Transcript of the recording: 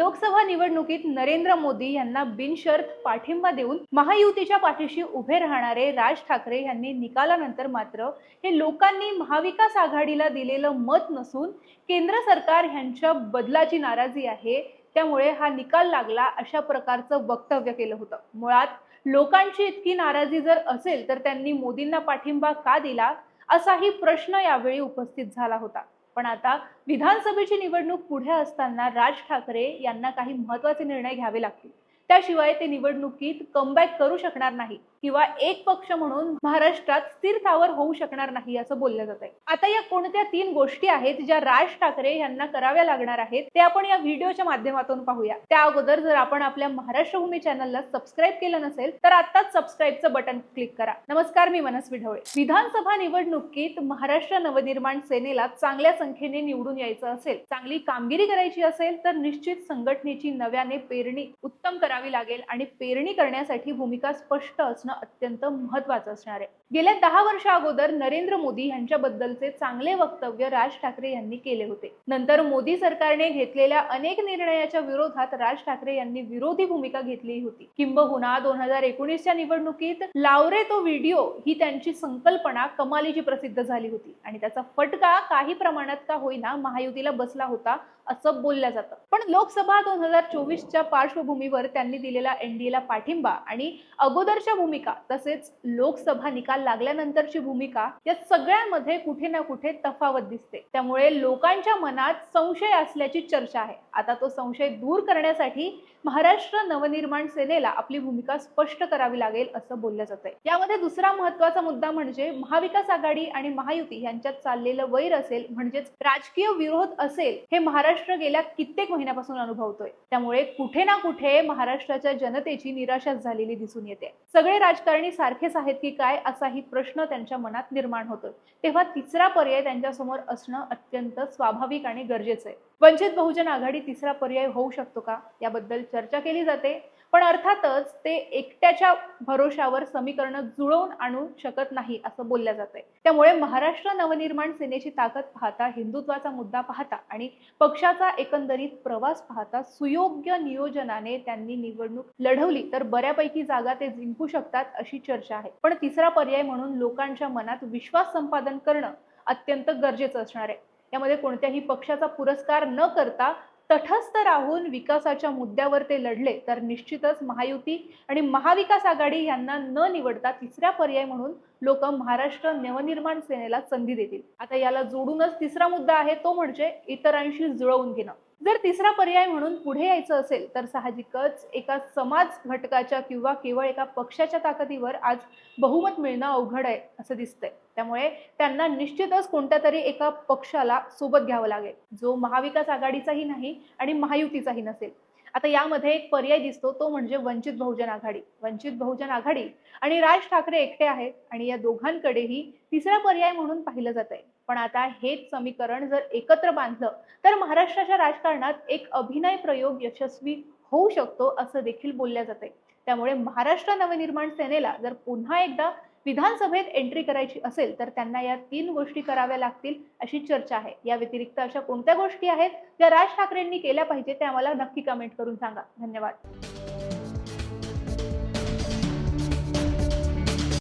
लोकसभा निवडणुकीत नरेंद्र मोदी यांना बिनशर्त पाठिंबा देऊन महायुतीच्या पाठीशी उभे राहणारे राज ठाकरे यांनी निकालानंतर मात्र हे लोकांनी महाविकास आघाडीला दिलेलं मत नसून केंद्र सरकार यांच्या बदलाची नाराजी आहे. त्यामुळे हा निकाल लागला अशा प्रकारचं वक्तव्य केलं होतं. मुळात लोकांची इतकी नाराजी जर असेल तर त्यांनी मोदींना पाठिंबा का दिला असाही प्रश्न यावेळी उपस्थित झाला होता. पण आता विधानसभेची निवडणूक पुढे असताना राज ठाकरे यांना काही महत्त्वाचे निर्णय घ्यावे लागतील. त्याशिवाय ते निवडणुकीत कमबॅक करू शकणार नाही किंवा एक पक्ष म्हणून महाराष्ट्रात स्थिर स्थावर होऊ शकणार नाही असं बोललं जात आहे आता या कोणत्या तीन गोष्टी आहेत ज्या राज ठाकरे यांना कराव्या लागणार आहेत ते आपण या व्हिडिओच्या माध्यमातून पाहूया. त्या अगोदर जर आपण आपल्या महाराष्ट्र भूमी चॅनलला सबस्क्राईब केलं नसेल तर आताच सबस्क्राईबचं बटन क्लिक करा. नमस्कार मी मनस्वी ढवळे विधानसभा निवडणुकीत महाराष्ट्र नवनिर्माण सेनेला चांगल्या संख्येने निवडून यायचं असेल चांगली कामगिरी करायची असेल तर निश्चित संघटनेची नव्याने पेरणी उत्तम करावी लागेल आणि पेरणी करण्यासाठी भूमिका स्पष्ट असणं अत्यंत महत्वाचं असणार आहे. गेल्या दहा वर्षा अगोदर नरेंद्र मोदी यांच्याबद्दलचे चांगले वक्तव्य राज ठाकरे यांनी केले होते. नंतर मोदी सरकारने घेतलेल्या अनेक निर्णयाच्या विरोधात राज ठाकरे यांनी विरोधी भूमिका घेतली होती. किंबहुना दोन हजार एकोणीसच्या निवडणुकीत लावरे तो व्हिडिओ ही त्यांची संकल्पना कमालीची प्रसिद्ध झाली होती. आणि त्याचा फटका काही प्रमाणात का होईना महायुतीला बसला होता असं बोललं जातं. पण लोकसभा दोन हजार चोवीसच्या पार्श्वभूमीवर त्यांनी दिलेला एनडीएला पाठिंबा आणि अगोदरच्या भूमिका तसेच लोकसभा निकाल लागल्यानंतरची भूमिका या सगळ्यांमध्ये कुठे ना कुठे तफावत दिसते. त्यामुळे लोकांच्या मनात संशय असल्याची चर्चा आहे. आता तो संशय दूर करण्यासाठी महाराष्ट्र नवनिर्माण सेनेला आपली भूमिका स्पष्ट करावी लागेल असं बोललं जात आहे यामध्ये दुसरा महत्त्वाचा मुद्दा म्हणजे महाविकास आघाडी आणि महायुती यांच्यात चाललेलं वैर असेल म्हणजेच राजकीय विरोध असेल हे महाराष्ट्र गेल्या कित्येक महिन्यापासून अनुभवतोय. त्यामुळे कुठे ना कुठे महाराष्ट्राच्या जनतेची निराशाच झालेली दिसून येते. सगळे राजकारणी सारखेच आहेत की काय असाही प्रश्न त्यांच्या मनात निर्माण होतोय तेव्हा तिसरा पर्याय त्यांच्यासमोर असणं अत्यंत स्वाभाविक आणि गरजेचं आहे. वंचित बहुजन आघाडी तिसरा पर्याय होऊ शकतो का? याबद्दल चर्चा केली जाते. पण अर्थातच ते एकट्याच्या भरोशावर समीकरणं जुळवून आणू शकत नाही असं बोलल्या जात आहे त्यामुळे महाराष्ट्र नवनिर्माण सेनेची ताकद पाहता हिंदुत्वाचा मुद्दा पाहता आणि पक्षाचा एकंदरीत प्रवास पाहता सुयोग्य नियोजनाने त्यांनी निवडणूक लढवली तर बऱ्यापैकी जागा ते जिंकू शकतात अशी चर्चा आहे. पण तिसरा पर्याय म्हणून लोकांच्या मनात विश्वास संपादन करणं अत्यंत गरजेचं असणार आहे. यामध्ये कोणत्याही पक्षाचा पुरस्कार न करता तटस्थ राहून विकासाच्या मुद्द्यावर ते लढले तर निश्चितच महायुती आणि महाविकास आघाडी यांना न निवडता तिसरा पर्याय म्हणून लोक महाराष्ट्र नवनिर्माण सेनेला संधी देतील. आता याला जोडूनच तिसरा मुद्दा आहे तो म्हणजे इतरांशी जुळवून घेणं. जर तिसरा पर्याय म्हणून पुढे यायचं असेल तर साहजिकच एका समाज घटकाच्या किंवा केवळ एका पक्षाच्या ताकदीवर आज बहुमत मिळणं अवघड आहे असं दिसतंय. त्यामुळे त्यांना निश्चितच कोणत्या तरी एका पक्षाला सोबत घ्यावं लागेल जो महाविकास आघाडीचाही नाही आणि महायुतीचाही नसेल. आता यामध्ये एक पर्याय दिसतो तो म्हणजे वंचित बहुजन आघाडी. वंचित बहुजन आघाडी आणि राज ठाकरे एकटे आहेत आणि या दोघांकडेही तिसरा पर्याय म्हणून पाहिलं जात आहे पण आता हेच समीकरण जर एकत्र बांधलं तर महाराष्ट्राच्या राजकारणात एक अभिनय प्रयोग यशस्वी होऊ शकतो असं देखील बोलल्या जाते. त्यामुळे महाराष्ट्र नवनिर्माण सेनेला जर पुन्हा एकदा विधानसभेत एंट्री करायची असेल तर त्यांना या तीन गोष्टी कराव्या लागतील अशी चर्चा आहे. या व्यतिरिक्त अशा कोणत्या गोष्टी आहेत ज्या राज ठाकरेंनी केल्या पाहिजे त्या आम्हाला नक्की कमेंट करून सांगा. धन्यवाद.